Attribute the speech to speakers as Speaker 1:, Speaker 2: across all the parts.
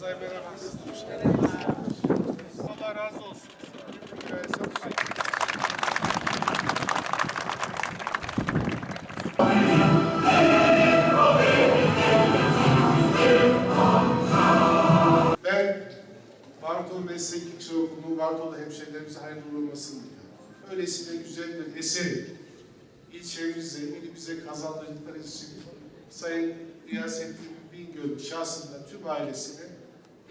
Speaker 1: Sayın merhaba. Hoş geldiniz. Allah razı olsun. Ben Bartol Meslek Yüksekokulu, Bartol hemşehrilerimize hayırlı olmasını diliyorum. Öylesine güzel bir eseri ilçemize, ilimize kazandırdıkları için Sayın Riyasettin Bingöl şahsında tüm ailesine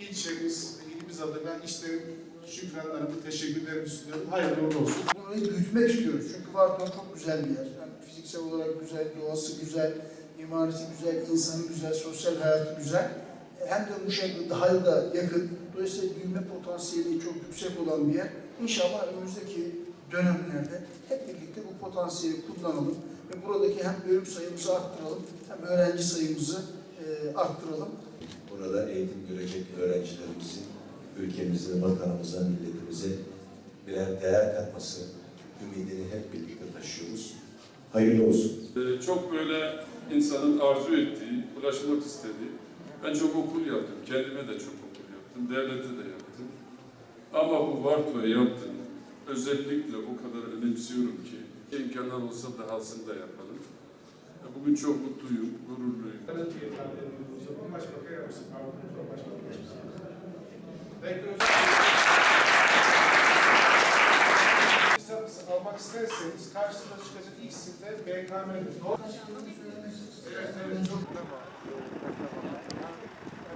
Speaker 1: ilçemiz, ilimiz adına işlerin şükranlarımı, teşekkürlerimi sunuyorum. Hayırlı uğurlu olsun.
Speaker 2: Burayı büyütmek istiyoruz. Çünkü Varton çok güzel bir yer. Yani fiziksel olarak güzel, doğası güzel, mimarisi güzel, insanı güzel, sosyal hayatı güzel. E, Hem de bu şekilde daha da yakın. Dolayısıyla büyüme potansiyeli çok yüksek olan bir yer. İnşallah önümüzdeki dönemlerde hep birlikte bu potansiyeli kullanalım ve buradaki hem bölüm sayımızı arttıralım hem öğrenci sayımızı e, arttıralım.
Speaker 3: Burada eğitim görecek öğrencilerimizin ülkemize, vatanımıza, milletimize birer değer katması ümidini hep birlikte taşıyoruz. Hayırlı olsun.
Speaker 4: Ee, Çok böyle insanın arzu ettiği, ulaşmak istediği. Ben çok okul yaptım. Kendime de çok okul yaptım. Devlete de yaptım. Ama bu Varto'ya yaptım. Özellikle o kadar önemsiyorum ki imkanlar olsa dahasını da yapalım. Bugün çok mutluyum, gururluyum.
Speaker 1: Evet. Başbakan. Pardon, başbakan. Kitap almak isterseniz karşısına çıkacak ilk site BKM'dir. Doğru. Evet, evet.